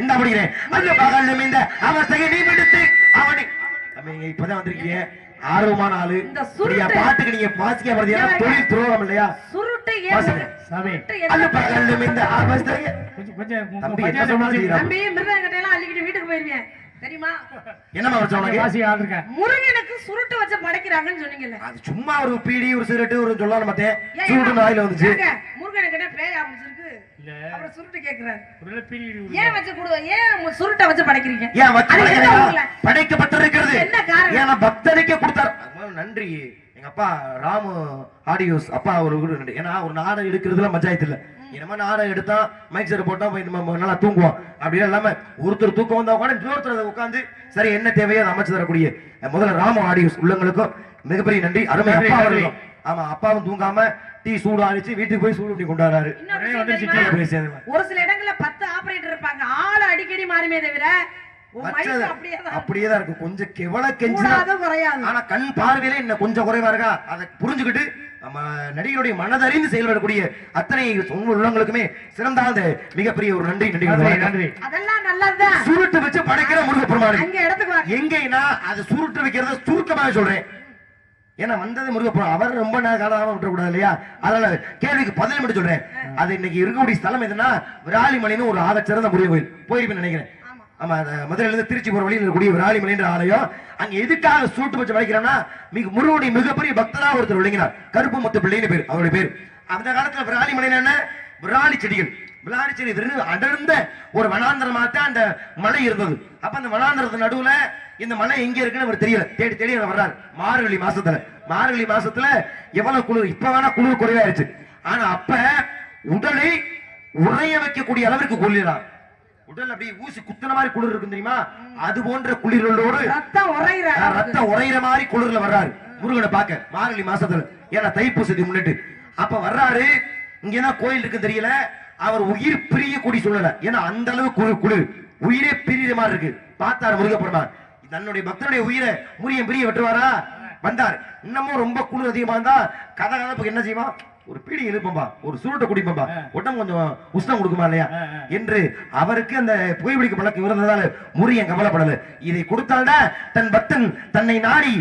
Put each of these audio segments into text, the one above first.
இந்த அப்படிங்கிறேன் அந்த பகல் இந்த அவஸ்தையை நீ விடுத்து. அவனை. நீங்க இப்பதான் வந்திருக்கீங்க ஆர்வமான ஆளு. சுருட்டு- பாட்டுக்கு நீங்க வாசிக்க பார்த்தீங்கன்னா தொழில் துரோகம் இல்லையா? சுருட்டு. சாமி சுருட்டு அந்த இந்த கொஞ்சம் தம்பி, என்ன சொன்னாலும் முடிச்சு- தம்பி மிருதங்கட்டை எல்லாம் அள்ளிக்கிட்டு வீட்டுக்கு போயிருவேன் தெரியுமா? என்னமா வச்ச கொஞ்சம் உனக்கு வாசி ஆள் இருக்கேன் முருகனுக்கு சுருட்டு வச்சு படைக்கிறாங்கன்னு சொன்னீங்கல்ல. அது சும்மா ஒரு பீடி ஒரு சிகரெட்டு ஒரு என்ன? நாயில வந்துச்சு. முருகனுக்கு என்ன பேய் ஆரம்பிச்சிருக்கு இல்ல. அப்புறம் சுருட்டு கேக்குறாரு. பீடி ஏன் வச்சு கொடு ஏன் சுருட்டை வச்சு படைக்கிறீங்க? ஏன் வச்சு? படைக்கப்பட்டிருக்கிறது. என்ன காரணம்? ஏன்னா பக்தனுக்கே கொடுத்தார். நன்றி. எங்க அப்பா ராமு ஆடியோஸ் அப்பா ஒரு ஏன்னா ஒரு நாடகம் எடுக்கிறதுல பஞ்சாயத்து இல்ல. என்னமா நாடகம் எடுத்தா மைக் செட் போட்டா போய் நம்ம நல்லா தூங்குவோம். அப்படி இல்லாம ஒருத்தர் தூக்கம் வந்தா கூட இன்னொருத்தர் உட்காந்து சரி என்ன தேவையோ அதை அமைச்சு தரக்கூடிய முதல்ல ராமு ஆடியோஸ் உள்ளவங்களுக்கும் மிகப்பெரிய நன்றி. அருமை நன்றி, அப்பா. அவர்களும். ஆமா அப்பாவும் தூங்காம டீ சூடு ஆடிச்சு வீட்டுக்கு போய் சூடு பண்ணி கொண்டாடுறாரு. ஒரே சில இடங்கள்ல பத்து ஆபரேட்டர் இருப்பாங்க. ஆள் அடிக்கடி மாறுமே தவிர அப்படியே தான் அப்படியே தான் இருக்கு. கொஞ்சம் கெவல கெஞ்சு கூடாது குறையாது. ஆனா கண் பார்வையில இன்னும் கொஞ்சம் குறைவா இருக்கா? அதை புரிஞ்சுக்கிட்டு நம்ம நடிகருடைய மனதறிந்து செயல்படக்கூடிய அத்தனை உங்க உள்ளங்களுக்குமே சிறந்த அந்த மிகப்பெரிய ஒரு நன்றி நன்றி நன்றி சுருட்டு வச்சு படைக்கிற முருகப்பெருமாள் அங்க இடத்துக்கு வா எங்கன்னா அது சுருட்டு வைக்கிறத சுருக்கமாக சொல்றேன். ஏன்னா வந்தது முருகப்பெருமாள் அவர் ரொம்ப காலமாக விட்டுறக்கூடாது இல்லையா? அதனால கேள்விக்கு பதில் மட்டும் சொல்றேன். அது இன்னைக்கு இருக்கக்கூடிய ஸ்தலம் எதுன்னா விராலிமலைன்னு ஒரு ஆகச்சிறந்த முருகன் கோயில் போயிருப்பேன் நினைக்கிறேன். ஆமா ஆமா திருச்சி போற வழியில் இருக்கக்கூடிய விராலிமலைன்ற ஆலயம் அங்க எதுக்காக சூட்டு வச்சு வளைக்கிறோம்னா மிக முருகனுடைய மிகப்பெரிய பக்தரா ஒருத்தர் விளங்கினார். கருப்பு முத்து பிள்ளைன்னு பேர் அவருடைய பேர். அந்த காலத்துல விராலிமலை என்ன? விராலி செடிகள். விராலி செடி வெறும் அடர்ந்த ஒரு வனாந்தரமா தான் அந்த மலை இருந்தது. அப்ப அந்த வனாந்திரத்து நடுவுல இந்த மலை எங்க இருக்குன்னு அவர் தெரியல. தேடி தேடி அவர் வர்றாரு. மார்கழி மாசத்துல. மார்கழி மாசத்துல எவ்வளவு குளிர் இப்ப வேணா குளிர் குறைவாயிருச்சு. ஆனா அப்ப உடலை உறைய வைக்கக்கூடிய அளவிற்கு குளிரான் உடல் அப்படியே ஊசி குத்துன மாதிரி குளிர் இருக்கும் தெரியுமா? அது போன்ற குளிர்களோடு ரத்தம் உறையிற ஆஹ், ரத்தம் உறையிற மாதிரி குளிர்ல வர்றாரு. முருகனை பார்க்க. மார்கழி மாசத்துல. ஏன்னா தைப்பூசத்தை முன்னிட்டு. அப்ப வர்றாரு. இங்கதான் கோயில் இருக்கு தெரியல. அவர் உயிர் பிரியக்கூடிய சூழ்நிலை ஏன்னா அந்த அளவு குளிர் குளிர். உயிரே பிரியிற மாதிரி இருக்கு. பார்த்தாரு முருகப்பெருமான். தன்னுடைய பக்தனுடைய உயிரை முறியம் பிரிய வெட்டுவாரா வந்தார். இன்னமும் ரொம்ப குளிர் அதிகமா இருந்தா கதை கதப்புக்கு என்ன செய்வான்? ஒரு பீடி எழுப்பம்பா ஒரு சுருட்டை குடிப்பம்பா உடம்பு கொஞ்சம் உஷ்ணம் கொடுக்குமா இல்லையா? என்று அவருக்கு அந்த புகைப்பிடிக்க பழக்கம் இருந்ததால முருகன் கவலைப்படல. இதை கொடுத்தால்தான் தன் பக்தன் தன்னை நாடி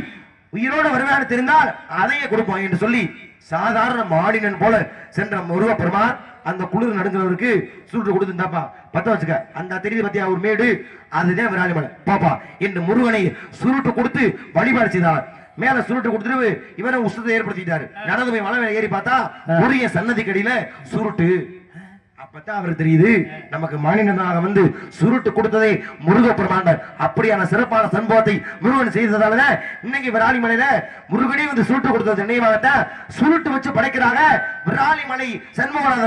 உயிரோட வருவான்னு தெரிந்தால் அதையே கொடுப்போம் என்று சொல்லி சாதாரண மாடினன் போல சென்ற முருகப்பெருமான் அந்த குளிர் நடுங்கிறவருக்கு சுருட்டு கொடுத்துருந்தாப்பா பத்த வச்சுக்க அந்த தெரியுது பத்தியா ஒரு மேடு? அதுதான் விராலிமலை. பாப்பா என்று முருகனை சுருட்டு கொடுத்து வழிபாடு செய்தார். மேல சுருட்டு கொடுத்துட்டு இவரை உஷ்ணத்தை ஏற்படுத்திட்டாரு. நடந்து போய் மலை மேல ஏறி பார்த்தா உரிய சன்னதி கடியில சுருட்டு. அப்பதான் அவர் தெரியுது நமக்கு மாநிலனாக வந்து சுருட்டு கொடுத்ததே முருக பிரமாண்டர் அப்படியான சிறப்பான சம்பவத்தை முருகன் செய்ததாலதான் இன்னைக்கு விராலிமலையில முருகனே வந்து சுருட்டு கொடுத்தது. நினைவாகத்தான் சுருட்டு வச்சு படைக்கிறாங்க. விராலிமலை சண்முகநாதன்